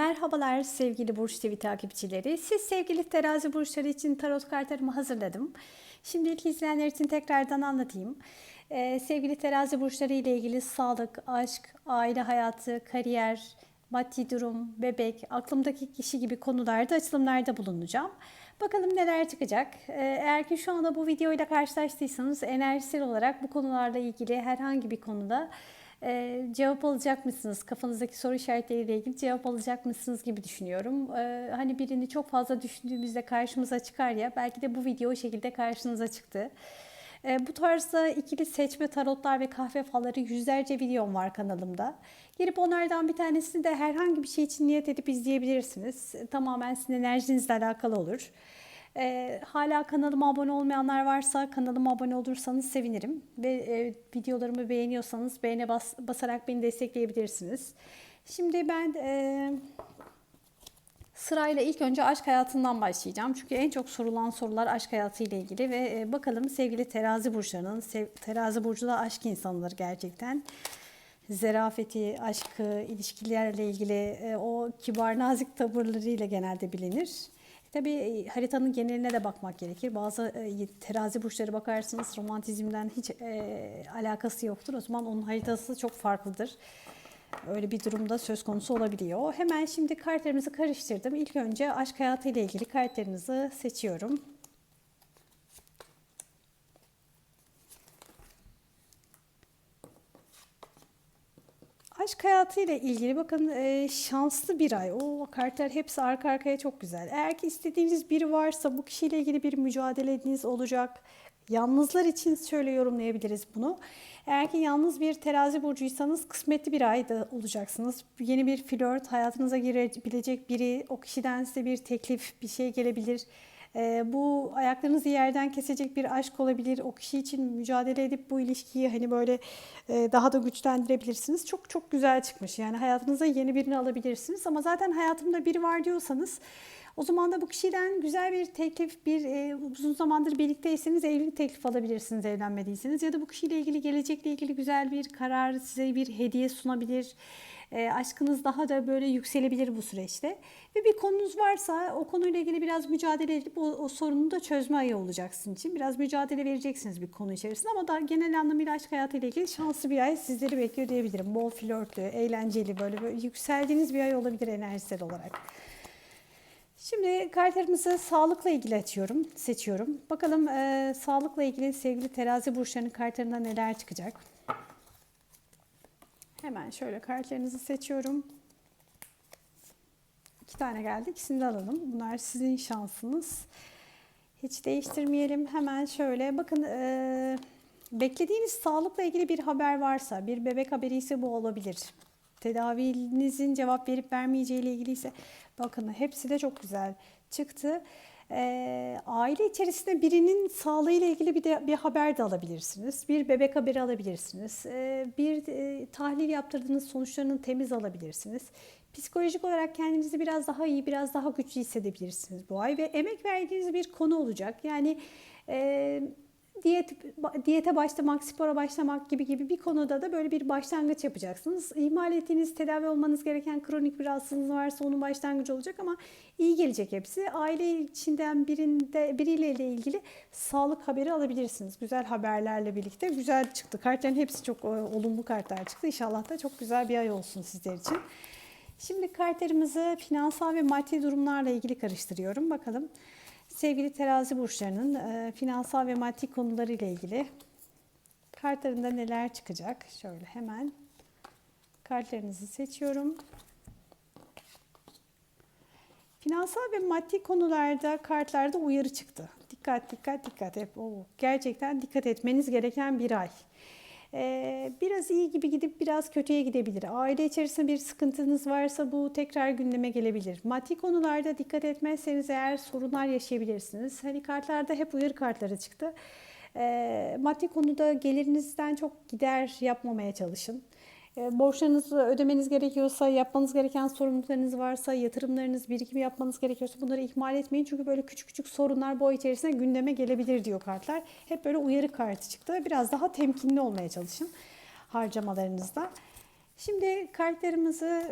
Merhabalar sevgili Burç TV takipçileri. Siz sevgili terazi burçları için tarot kartlarımı hazırladım. Şimdi ilk izleyenler için tekrardan anlatayım. Ee, sevgili terazi burçları ile ilgili sağlık, aşk, aile hayatı, kariyer, maddi durum, bebek, aklımdaki kişi gibi konularda açılımlarda bulunacağım. Bakalım neler çıkacak. Ee, eğer ki şu anda bu videoyla karşılaştıysanız enerjisel olarak bu konularla ilgili herhangi bir konuda e, cevap alacak mısınız? Kafanızdaki soru işaretleriyle ilgili cevap alacak mısınız gibi düşünüyorum. E, hani birini çok fazla düşündüğümüzde karşımıza çıkar ya belki de bu video o şekilde karşınıza çıktı. E, bu tarzda ikili seçme tarotlar ve kahve falları yüzlerce videom var kanalımda. Gelip onlardan bir tanesini de herhangi bir şey için niyet edip izleyebilirsiniz. Tamamen sizin enerjinizle alakalı olur. E, hala kanalıma abone olmayanlar varsa kanalıma abone olursanız sevinirim. Ve e, videolarımı beğeniyorsanız beğene bas, basarak beni destekleyebilirsiniz. Şimdi ben e, sırayla ilk önce aşk hayatından başlayacağım. Çünkü en çok sorulan sorular aşk hayatı ile ilgili ve e, bakalım sevgili terazi burçlarının, sev, terazi burcu da aşk insanıdır gerçekten zerafeti, aşkı, ilişkilerle ilgili e, o kibar nazik tavırlarıyla genelde bilinir. Tabii e, haritanın geneline de bakmak gerekir. Bazı e, terazi burçları bakarsınız romantizmden hiç e, alakası yoktur. O zaman onun haritası çok farklıdır. Öyle bir durumda söz konusu olabiliyor. Hemen şimdi kartlarımızı karıştırdım. İlk önce aşk hayatı ile ilgili kartlarınızı seçiyorum. Aşk hayatı ile ilgili bakın e, şanslı bir ay. O kartlar hepsi arka arkaya çok güzel. Eğer ki istediğiniz biri varsa bu kişiyle ilgili bir mücadeleniz olacak. Yalnızlar için şöyle yorumlayabiliriz bunu. Eğer ki yalnız bir terazi burcuysanız kısmetli bir ayda olacaksınız. Yeni bir flört, hayatınıza girebilecek biri, o kişiden size bir teklif, bir şey gelebilir. E, bu ayaklarınızı yerden kesecek bir aşk olabilir. O kişi için mücadele edip bu ilişkiyi hani böyle e, daha da güçlendirebilirsiniz. Çok çok güzel çıkmış. Yani hayatınıza yeni birini alabilirsiniz. Ama zaten hayatımda biri var diyorsanız o zaman da bu kişiden güzel bir teklif, bir e, uzun zamandır birlikteyseniz evlilik teklif alabilirsiniz evlenmediyseniz. Ya da bu kişiyle ilgili gelecekle ilgili güzel bir karar size bir hediye sunabilir. E, aşkınız daha da böyle yükselebilir bu süreçte. Ve bir konunuz varsa o konuyla ilgili biraz mücadele edip o, o sorunu da çözme ayı olacak sizin için. Biraz mücadele vereceksiniz bir konu içerisinde ama da genel anlamıyla aşk hayatıyla ilgili şanslı bir ay sizleri bekliyor diyebilirim. Bol flörtlü, eğlenceli böyle, böyle yükseldiğiniz bir ay olabilir enerjisel olarak. Şimdi kartlarımızı sağlıkla ilgili açıyorum, seçiyorum. Bakalım e, sağlıkla ilgili sevgili terazi burçlarının kartlarında neler çıkacak. Hemen şöyle kartlarınızı seçiyorum. İki tane geldi. İkisini de alalım. Bunlar sizin şansınız. Hiç değiştirmeyelim. Hemen şöyle bakın e, beklediğiniz sağlıkla ilgili bir haber varsa, bir bebek haberi ise bu olabilir. Tedavinizin cevap verip vermeyeceği ile ilgili ise bakın hepsi de çok güzel çıktı. E, aile içerisinde birinin sağlığı ile ilgili bir de bir haber de alabilirsiniz. Bir bebek haberi alabilirsiniz. E, bir e, tahlil yaptırdığınız sonuçlarını temiz alabilirsiniz. Psikolojik olarak kendinizi biraz daha iyi, biraz daha güçlü hissedebilirsiniz bu ay ve emek verdiğiniz bir konu olacak. Yani e, diyet diyete başlamak, spora başlamak gibi gibi bir konuda da böyle bir başlangıç yapacaksınız. İhmal ettiğiniz, tedavi olmanız gereken kronik bir rahatsızlığınız varsa onun başlangıcı olacak ama iyi gelecek hepsi. Aile içinden birinde biriyle ilgili sağlık haberi alabilirsiniz. Güzel haberlerle birlikte güzel çıktı. Kartların hepsi çok e, olumlu kartlar çıktı. İnşallah da çok güzel bir ay olsun sizler için. Şimdi kartlarımızı finansal ve maddi durumlarla ilgili karıştırıyorum. Bakalım sevgili terazi burçlarının e, finansal ve maddi konuları ile ilgili kartlarında neler çıkacak? Şöyle hemen kartlarınızı seçiyorum. Finansal ve maddi konularda kartlarda uyarı çıktı. Dikkat dikkat dikkat. Hep o gerçekten dikkat etmeniz gereken bir ay. Ee, biraz iyi gibi gidip biraz kötüye gidebilir. Aile içerisinde bir sıkıntınız varsa bu tekrar gündeme gelebilir. Maddi konularda dikkat etmezseniz eğer sorunlar yaşayabilirsiniz. Hani kartlarda hep uyarı kartları çıktı. Ee, maddi konuda gelirinizden çok gider yapmamaya çalışın. E, borçlarınızı ödemeniz gerekiyorsa, yapmanız gereken sorumluluklarınız varsa, yatırımlarınız, birikim yapmanız gerekiyorsa bunları ihmal etmeyin. Çünkü böyle küçük küçük sorunlar bu ay içerisinde gündeme gelebilir diyor kartlar. Hep böyle uyarı kartı çıktı. Biraz daha temkinli olmaya çalışın harcamalarınızda. Şimdi kartlarımızı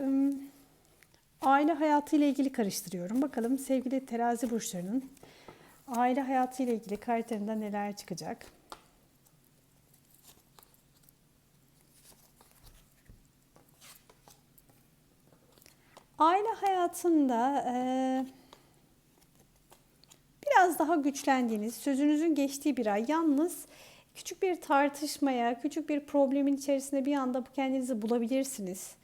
aile hayatı ile ilgili karıştırıyorum. Bakalım sevgili terazi burçlarının aile hayatı ile ilgili kartlarında neler çıkacak. Aile hayatında eee biraz daha güçlendiğiniz, sözünüzün geçtiği bir ay. Yalnız küçük bir tartışmaya, küçük bir problemin içerisinde bir anda kendinizi bulabilirsiniz.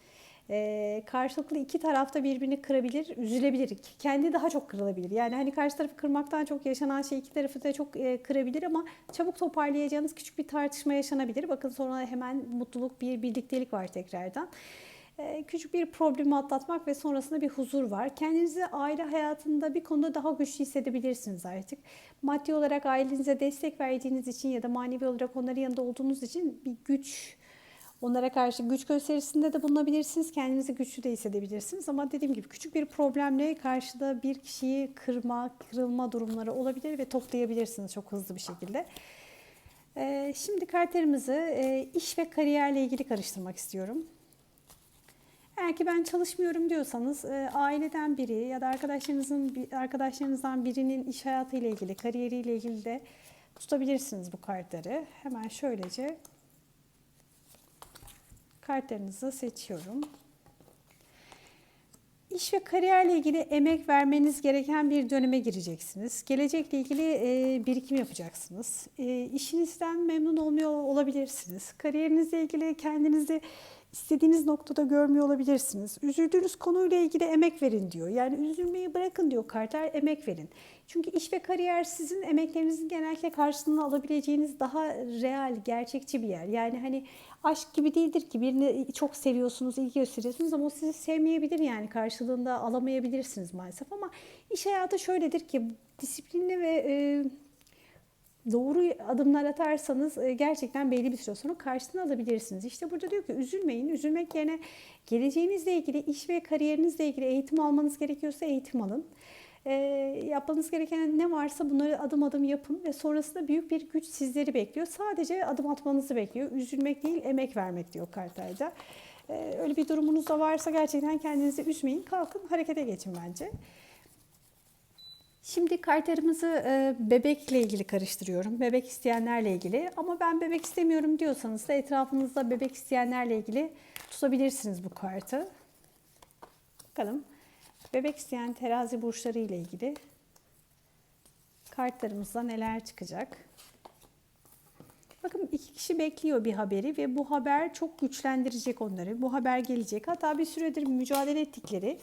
Ee, karşılıklı iki tarafta birbirini kırabilir, üzülebilir. Kendi daha çok kırılabilir. Yani hani karşı tarafı kırmaktan çok yaşanan şey iki tarafı da çok e, kırabilir ama çabuk toparlayacağınız küçük bir tartışma yaşanabilir. Bakın sonra hemen mutluluk, bir birliktelik var tekrardan. Ee, küçük bir problemi atlatmak ve sonrasında bir huzur var. Kendinizi aile hayatında bir konuda daha güçlü hissedebilirsiniz artık. Maddi olarak ailenize destek verdiğiniz için ya da manevi olarak onların yanında olduğunuz için bir güç, onlara karşı güç gösterisinde de bulunabilirsiniz. Kendinizi güçlü de hissedebilirsiniz. Ama dediğim gibi küçük bir problemle karşıda bir kişiyi kırma, kırılma durumları olabilir ve toplayabilirsiniz çok hızlı bir şekilde. Ee, şimdi kartlarımızı e, iş ve kariyerle ilgili karıştırmak istiyorum. Eğer ki ben çalışmıyorum diyorsanız e, aileden biri ya da arkadaşlarınızın arkadaşlarınızdan birinin iş hayatıyla ilgili, kariyeriyle ilgili de tutabilirsiniz bu kartları. Hemen şöylece kartlarınızı seçiyorum. İş ve kariyerle ilgili emek vermeniz gereken bir döneme gireceksiniz. Gelecekle ilgili e, birikim yapacaksınız. E, işinizden memnun olmuyor olabilirsiniz. Kariyerinizle ilgili kendinizi istediğiniz noktada görmüyor olabilirsiniz. Üzüldüğünüz konuyla ilgili emek verin diyor. Yani üzülmeyi bırakın diyor kartlar, emek verin. Çünkü iş ve kariyer sizin emeklerinizin genellikle karşılığını alabileceğiniz daha real, gerçekçi bir yer. Yani hani aşk gibi değildir ki birini çok seviyorsunuz, ilgi gösteriyorsunuz ama o sizi sevmeyebilir yani karşılığında alamayabilirsiniz maalesef. Ama iş hayatı şöyledir ki disiplinli ve e, doğru adımlar atarsanız e, gerçekten belli bir süre sonra karşısına alabilirsiniz. İşte burada diyor ki üzülmeyin. Üzülmek yerine geleceğinizle ilgili, iş ve kariyerinizle ilgili eğitim almanız gerekiyorsa eğitim alın. E, yapmanız gereken ne varsa bunları adım adım yapın ve sonrasında büyük bir güç sizleri bekliyor. Sadece adım atmanızı bekliyor. Üzülmek değil, emek vermek diyor kartlarda. E, öyle bir durumunuz da varsa gerçekten kendinizi üzmeyin. Kalkın harekete geçin bence. Şimdi kartlarımızı e, bebekle ilgili karıştırıyorum. Bebek isteyenlerle ilgili. Ama ben bebek istemiyorum diyorsanız da etrafınızda bebek isteyenlerle ilgili tutabilirsiniz bu kartı. Bakalım. Bebek isteyen terazi burçları ile ilgili kartlarımızda neler çıkacak? Bakın iki kişi bekliyor bir haberi ve bu haber çok güçlendirecek onları. Bu haber gelecek. Hatta bir süredir mücadele ettikleri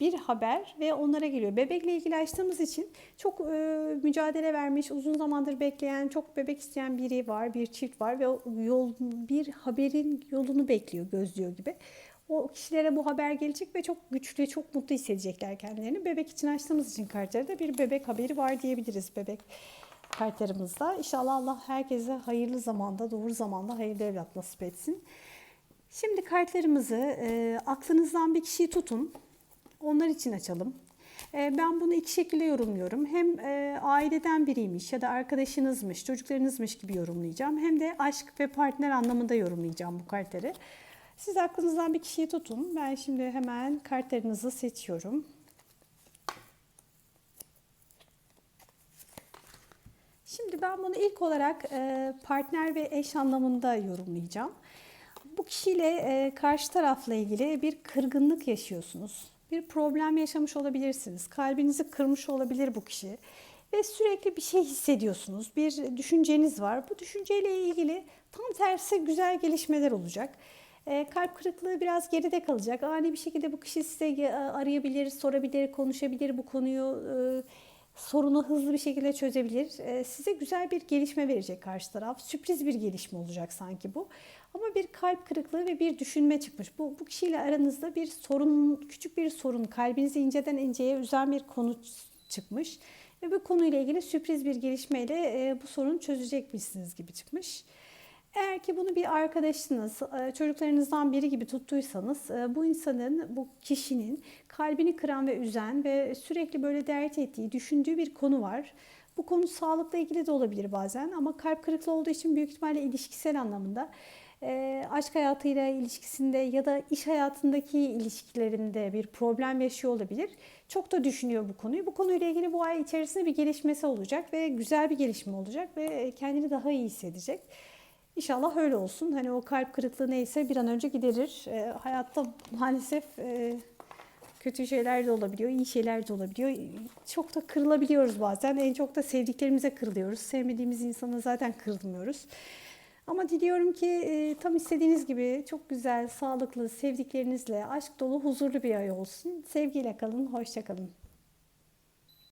bir haber ve onlara geliyor. Bebekle ilgili açtığımız için çok e, mücadele vermiş, uzun zamandır bekleyen, çok bebek isteyen biri var, bir çift var ve yol bir haberin yolunu bekliyor, gözlüyor gibi. O kişilere bu haber gelecek ve çok güçlü, çok mutlu hissedecekler kendilerini. Bebek için açtığımız için kartlarda bir bebek haberi var diyebiliriz bebek kartlarımızda. İnşallah Allah herkese hayırlı zamanda, doğru zamanda hayırlı evlat nasip etsin. Şimdi kartlarımızı e, aklınızdan bir kişiyi tutun. Onlar için açalım. Ee, ben bunu iki şekilde yorumluyorum. Hem e, aileden biriymiş ya da arkadaşınızmış, çocuklarınızmış gibi yorumlayacağım. Hem de aşk ve partner anlamında yorumlayacağım bu kartları. Siz aklınızdan bir kişiyi tutun. Ben şimdi hemen kartlarınızı seçiyorum. Şimdi ben bunu ilk olarak e, partner ve eş anlamında yorumlayacağım. Bu kişiyle e, karşı tarafla ilgili bir kırgınlık yaşıyorsunuz bir problem yaşamış olabilirsiniz. Kalbinizi kırmış olabilir bu kişi. Ve sürekli bir şey hissediyorsunuz. Bir düşünceniz var. Bu düşünceyle ilgili tam tersi güzel gelişmeler olacak. E, kalp kırıklığı biraz geride kalacak. Ani bir şekilde bu kişi size arayabilir, sorabilir, konuşabilir bu konuyu. E, sorunu hızlı bir şekilde çözebilir. E, size güzel bir gelişme verecek karşı taraf. Sürpriz bir gelişme olacak sanki bu. Ama bir kalp kırıklığı ve bir düşünme çıkmış. Bu, bu kişiyle aranızda bir sorun, küçük bir sorun, kalbinizi inceden inceye üzen bir konu çıkmış. Ve bu konuyla ilgili sürpriz bir gelişmeyle e, bu sorunu çözecekmişsiniz gibi çıkmış. Eğer ki bunu bir arkadaşınız, e, çocuklarınızdan biri gibi tuttuysanız e, bu insanın, bu kişinin kalbini kıran ve üzen ve sürekli böyle dert ettiği, düşündüğü bir konu var. Bu konu sağlıkla ilgili de olabilir bazen ama kalp kırıklığı olduğu için büyük ihtimalle ilişkisel anlamında e, aşk hayatıyla ilişkisinde ya da iş hayatındaki ilişkilerinde bir problem yaşıyor olabilir. Çok da düşünüyor bu konuyu. Bu konuyla ilgili bu ay içerisinde bir gelişmesi olacak ve güzel bir gelişme olacak ve kendini daha iyi hissedecek. İnşallah öyle olsun. Hani o kalp kırıklığı neyse bir an önce giderir. E, hayatta maalesef e, kötü şeyler de olabiliyor, iyi şeyler de olabiliyor. Çok da kırılabiliyoruz bazen. En çok da sevdiklerimize kırılıyoruz. Sevmediğimiz insana zaten kırılmıyoruz. Ama diliyorum ki e, tam istediğiniz gibi çok güzel, sağlıklı, sevdiklerinizle, aşk dolu, huzurlu bir ay olsun. Sevgiyle kalın, hoşça kalın.